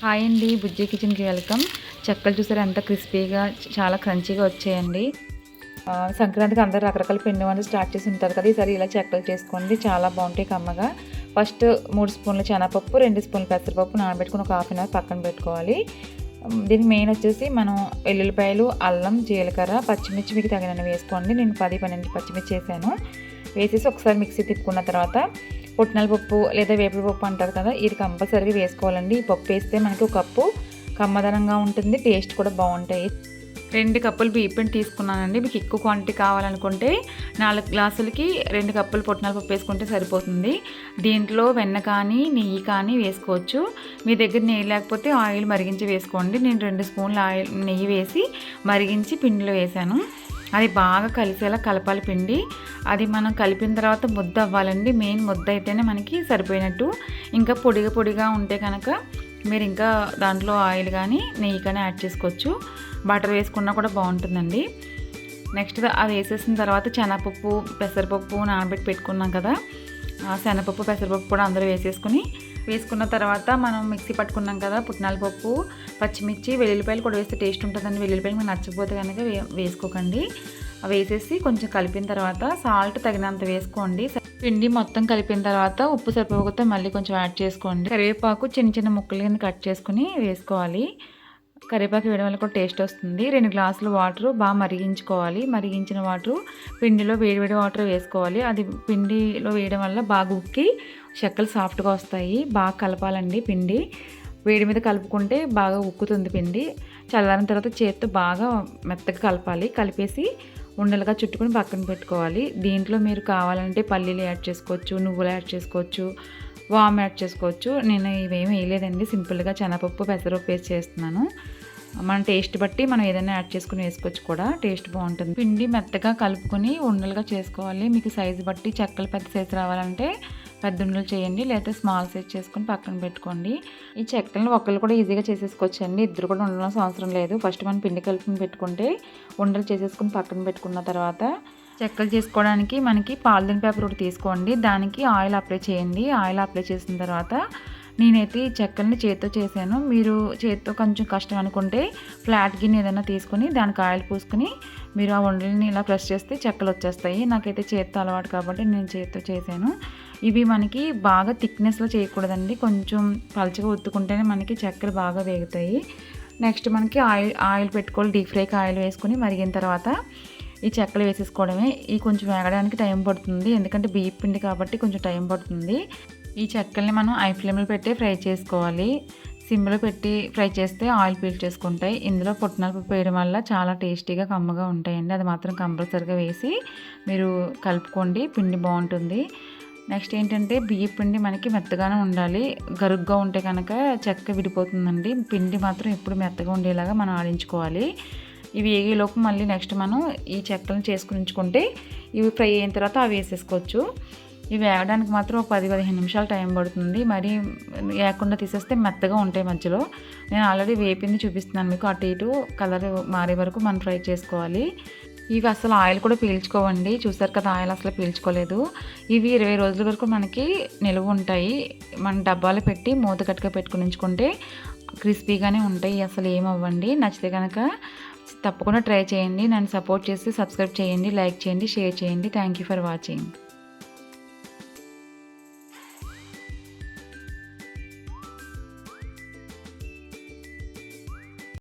Hi అండి బుజ్జి కిచెన్కి welcome. చెక్కలు చూసారు ఎంత క్రిస్పీగా చాలా క్రంచీగా వచ్చాయండి. సంక్రాంతికి అందరూ రకరకాల పిండి వంటలు స్టార్ట్ చేసి ఉంటారు కదా ఈసారి ఇలా చెక్కలు చేసుకోండి చాలా బాగుంటాయి కమ్మగా. ఫస్ట్ మూడు స్పూన్లు శనగపప్పు రెండు స్పూన్లు పెసరపప్పు నానబెట్టుకుని ఒక హాఫ్ అన్ అవర్ పక్కన పెట్టుకోవాలి. దీనికి మెయిన్ వచ్చేసి మనం వెల్లుల్లిపాయలు అల్లం జీలకర్ర పచ్చిమిర్చి మీకు తగినన్ని వేసుకోండి. నేను పది పన్నెండు పచ్చిమిర్చి వేసాను. వేసేసి ఒకసారి మిక్సీ తిప్పుకున్న తర్వాత పుట్నాల పప్పు లేదా వేపుడు పప్పు అంటారు కదా ఇది కంపల్సరీగా వేసుకోవాలండి. ఈ పప్పు వేస్తే మనకి ఒక కప్పు కమ్మదనంగా ఉంటుంది టేస్ట్ కూడా బాగుంటాయి. రెండు కప్పులు బియ్యం తీసుకున్నానండి. మీకు ఎక్కువ క్వాంటిటీ కావాలనుకుంటే నాలుగు గ్లాసులకి రెండు కప్పులు పుట్నాల పప్పు వేసుకుంటే సరిపోతుంది. దీంట్లో వెన్న కానీ నెయ్యి కానీ వేసుకోవచ్చు. మీ దగ్గర నెయ్యి లేకపోతే ఆయిల్ మరిగించి వేసుకోండి. నేను రెండు స్పూన్ల ఆయిల్ నెయ్యి వేసి మరిగించి పిండిలో వేసాను. అది బాగా కలిసేలా కలపాలి పిండి. అది మనం కలిపిన తర్వాత ముద్ద అవ్వాలండి. మెయిన్ ముద్ద అయితేనే మనకి సరిపోయినట్టు. ఇంకా పొడిగా పొడిగా ఉంటే కనుక మీరు ఇంకా దాంట్లో ఆయిల్ కానీ నెయ్యి కానీ యాడ్ చేసుకోవచ్చు. బటర్ వేసుకున్నా కూడా బాగుంటుందండి. నెక్స్ట్ అది వేసేసిన తర్వాత శనగపప్పు పెసరపప్పు నానబెట్టి పెట్టుకున్నాం కదా. ఆ శనగపప్పు పెసరపప్పు కూడా అందరూ వేసేసుకుని వేసుకున్న తర్వాత మనం మిక్సీ పట్టుకున్నాం కదా పుట్నాల పప్పు పచ్చిమిర్చి వెల్లుల్లిపాయలు కూడా వేస్తే టేస్ట్ ఉంటుందండి. వెల్లుల్లిపాయలు మీకు నచ్చకపోతే కనుక వేసుకోకండి. అవి వేసేసి కొంచెం కలిపిన తర్వాత సాల్ట్ తగినంత వేసుకోండి. పిండి మొత్తం కలిపిన తర్వాత ఉప్పు సరిపోకపోతే మళ్ళీ కొంచెం యాడ్ చేసుకోండి. కరివేపాకు చిన్న చిన్న ముక్కలు కింద కట్ చేసుకుని వేసుకోవాలి. కరివేపాకు వేయడం వల్ల కూడా టేస్ట్ వస్తుంది. రెండు గ్లాసులు వాటర్ బాగా మరిగించుకోవాలి. మరిగించిన వాటర్ పిండిలో వేడివేడి వాటర్ వేసుకోవాలి. అది పిండిలో వేయడం వల్ల బాగా ఉక్కి చెక్కలు సాఫ్ట్గా వస్తాయి. బాగా కలపాలండి పిండి. వేడి మీద కలుపుకుంటే బాగా ఉక్కుతుంది పిండి. చల్లారిన తర్వాత చేత్తో బాగా మెత్తగా కలపాలి. కలిపేసి ఉండలుగా చుట్టుకొని పక్కన పెట్టుకోవాలి. దీంట్లో మీరు కావాలంటే పల్లీలు యాడ్ చేసుకోవచ్చు నువ్వులు యాడ్ చేసుకోవచ్చు వామ్ యాడ్ చేసుకోవచ్చు. నేను ఇవేమి వేయలేదండి. సింపుల్గా శనగపప్పు పెసరపప్పు వేసి చేస్తున్నాను. మన టేస్ట్ బట్టి మనం ఏదైనా యాడ్ చేసుకుని వేసుకోవచ్చు కూడా. టేస్ట్ బాగుంటుంది. పిండి మెత్తగా కలుపుకొని ఉండలుగా చేసుకోవాలి. మీకు సైజు బట్టి చెక్కలు పెద్ద సైజు రావాలంటే పెద్ద ఉండలు చేయండి. లేకపోతే స్మాల్ సైజ్ చేసుకొని పక్కన పెట్టుకోండి. ఈ చెక్కలను ఒకళ్ళు కూడా ఈజీగా చేసేసుకోవచ్చు అండి ఇద్దరు కూడా ఉండడం అవసరం లేదు. ఫస్ట్ మనం పిండి కలుపుకొని పెట్టుకుంటే ఉండలు చేసేసుకుని పక్కన పెట్టుకున్న తర్వాత చెక్కలు చేసుకోవడానికి మనకి పాలిథిన్ పేపర్ ఒకటి తీసుకోండి. దానికి ఆయిల్ అప్లై చేయండి. ఆయిల్ అప్లై చేసిన తర్వాత నేనైతే ఈ చెక్కల్ని చేత్తో చేశాను. మీరు చేత్తో కొంచెం కష్టం అనుకుంటే ఫ్లాట్ గిన్నె ఏదైనా తీసుకొని దానికి ఆయిల్ పూసుకొని మీరు ఆ వండలని ఇలా ప్రెస్ చేస్తే చెక్కలు వచ్చేస్తాయి. నాకైతే చేత్తో అలవాటు కాబట్టి నేను చేత్తో చేశాను. ఇవి మనకి బాగా థిక్నెస్లో చేయకూడదండి. కొంచెం పలచగా ఉత్తుకుంటేనే మనకి చెక్కలు బాగా వేగుతాయి. నెక్స్ట్ మనకి ఆయిల్ ఆయిల్ పెట్టుకోవాలి. డీప్ ఫ్రైకి ఆయిల్ వేసుకొని మరిగిన తర్వాత ఈ చెక్కలు వేసేసుకోవడమే. ఈ కొంచెం వేగడానికి టైం పడుతుంది. ఎందుకంటే బియ్య పిండి కాబట్టి కొంచెం టైం పడుతుంది. ఈ చెక్కల్ని మనం ఐ ఫ్లేమ్లో పెట్టి ఫ్రై చేసుకోవాలి. సిమ్లో పెట్టి ఫ్రై చేస్తే ఆయిల్ పీల్ చేసుకుంటాయి. ఇందులో పుట్టినలు వేయడం వల్ల చాలా టేస్టీగా కమ్మగా ఉంటాయండి. అది మాత్రం కంపల్సరీగా వేసి మీరు కలుపుకోండి. పిండి బాగుంటుంది. నెక్స్ట్ ఏంటంటే బియ్య పిండి మనకి మెత్తగానే ఉండాలి. గరుగ్గా ఉంటే కనుక చెక్క విడిపోతుందండి. పిండి మాత్రం ఎప్పుడు మెత్తగా ఉండేలాగా మనం ఆడించుకోవాలి. ఇవి వేగేలోపు మళ్ళీ నెక్స్ట్ మనం ఈ చెక్కలను చేసుకుని ఉంచుకుంటే ఇవి ఫ్రై అయిన తర్వాత అవి వేసేసుకోవచ్చు. ఇవి వేగడానికి మాత్రం ఒక పది పదిహేను నిమిషాలు టైం పడుతుంది. మరి వేయకుండా తీసేస్తే మెత్తగా ఉంటాయి మధ్యలో. నేను ఆల్రెడీ వేపింది చూపిస్తున్నాను మీకు. అటు ఇటు కలర్ మారే వరకు మనం ఫ్రై చేసుకోవాలి. ఇవి అసలు ఆయిల్ కూడా పీల్చుకోవండి. చూసారు కదా ఆయిల్ అసలు పీల్చుకోలేదు. ఇవి ఇరవై రోజుల వరకు మనకి నిలువ ఉంటాయి. మన డబ్బాలు పెట్టి మూత కట్టుగా పెట్టుకుని ఉంచుకుంటే క్రిస్పీగానే ఉంటాయి. అసలు ఏమవ్వండి. నచ్చితే కనుక తప్పకుండా ట్రై చేయండి. నన్ను సపోర్ట్ చేసి సబ్స్క్రైబ్ చేయండి లైక్ చేయండి షేర్ చేయండి. Thank you for watching